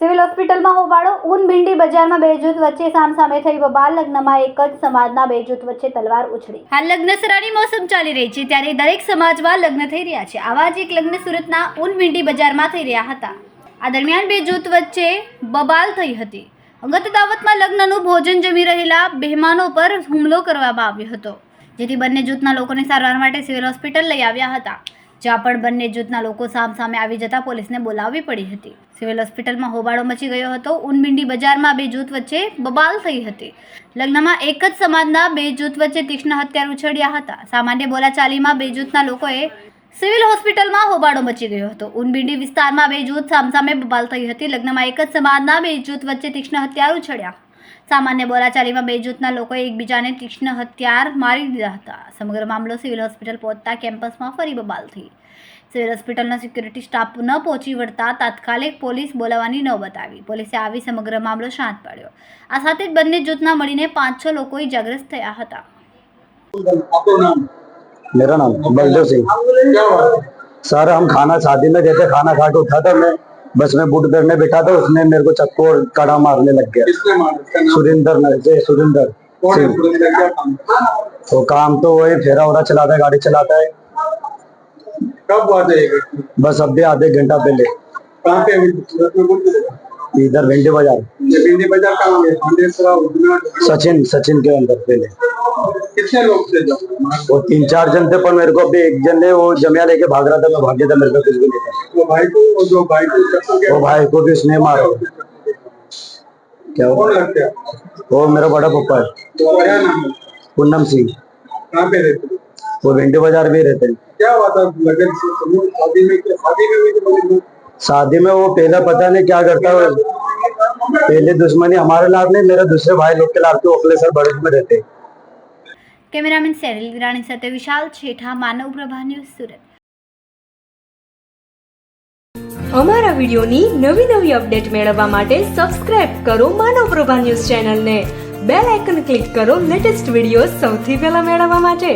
Civil હોસ્પિટલમાં હોબાળો, ઊન ભીંડી બજારમાં બે જૂથ વચ્ચે સામસામે થઈ બબાલ, લગ્નમાં એક જ સમાજના બે જૂથ વચ્ચે તલવાર ઉછળી. હાલ લગ્નસરાની મોસમ ચાલી રહી છે, ત્યારે દરેક સમાજમાં લગ્ન થઈ રહ્યા છે. આવા જ એક લગ્ન સુરતના ઊન ભીંડી બજારમાં થઈ રહ્યા હતા. આ દરમિયાન બે જૂથ વચ્ચે બબાલ થઈ હતી. અંગત દાવતમાં લગ્નનું ભોજન જમી રહેલા મહેમાનો પર હુમલો કરવામાં આવ્યો હતો. જેથી બંને જૂથના લોકોને સારવાર માટે સિવિલ હોસ્પિટલ લઈ આવ્યા હતા. જ્યાં પણ બંને જૂથના લોકો સામસામે આવી જતા પોલીસને બોલાવવી પડી હતી. સિવિલ હોસ્પિટલમાં હોબાળો મચી ગયો હતો. ઉનબિંડી બજારમાં બે જૂથ વચ્ચે બબાલ થઈ હતી. લગ્નમાં એક જ સમાજના બે જૂથ વચ્ચે તીક્ષ્ણ હત્યાર ઉછળ્યા હતા. સામાન્ય બોલાચાલીમાં બે જૂથના લોકોએ સિવિલ હોસ્પિટલમાં હોબાળો મચી ગયો હતો. ઉનબિંડી વિસ્તારમાં બે જૂથ સામસામે બબાલ થઈ હતી. લગ્નમાં એક જ સમાજના બે જૂથ વચ્ચે તીક્ષ્ણ હત્યાર ઉછળ્યા. સામાન્ય બોલાચાલીમાં બે જૂથના લોકોએ એકબીજાને તીક્ષ્ણ હત્યાર મારી દીધા હતા સમગ્ર મામલો સિવિલ હોસ્પિટલ પહોંચતા કેમ્પસમાં ફરી બબાલ થઈ સિવિલ હોસ્પિટલના સિક્યુરિટી સ્ટાફ ન પહોંચી વળતા તાત્કાલિક પોલીસ બોલાવવાની નોબત આવી પોલીસે આવી સમગ્ર મામલો શાંત પાડ્યો આ સાથે જ બંને જૂથના મળીને પાંચ છ લોકો ઇજાગ્રસ્ત થયા હતા आपका नाम मेरा नाम बलदेव सिंह क्या हुआ सर हम खाना शादी में गए थे खाना खा के उठा था मैं बस में बूट करने बैठा था उसने मेरे को चक्कू और कड़ा मारने लग गया। सुरेंद्र से सुरेंद्र। कौन है सिंह सुरेंद्र? क्या काम तो काम तो वही फेरा वरा चलाता है गाड़ी चलाता है। कब हुआ था बस अब भी आधे घंटा पहले। कहाँ पे अभी? इधर भिंडी बाज़ार। भिंडी बाज़ार कहाँ सचिन सचिन के अंदर पहले। कितने लोग थे वो तीन चार जन थे पर मेरे को अभी एक जन ने वो जमिया लेके भाग रहा था मैं भाग गया था मेरे को कुछ भी नहीं था। वो भाई को वो जो भाई को वो भाई को भी उसने मारा। क्या है वो मेरा बड़ा पप्पा है। तो है? पूनम सिंह। कहाँ पे रहते? वो भिंडी बाज़ार में रहते हैं। क्या हुआ था लगन शादी में क्या शादी में तो शादी में वो पहला पता नहीं क्या करता है। पहले दुश्मनी हमारे लाभ नहीं मेरे दूसरे भाई लोग के लाभ के ओखलेसर बड़े में रहते हैं। કેમેરામેન સેરિલ વિરાણી સાથે વિશાલ છેઠા, માનવ પ્રભા ન્યૂઝ સુરત. અમારા વિડિયોની નવી નવી અપડેટ મેળવવા માટે સબસ્ક્રાઇબ કરો માનવ પ્રભા ન્યૂઝ ચેનલને. બેલ આઇકન ક્લિક કરો લેટેસ્ટ વીડિયો સૌથી પહેલા મેળવવા માટે.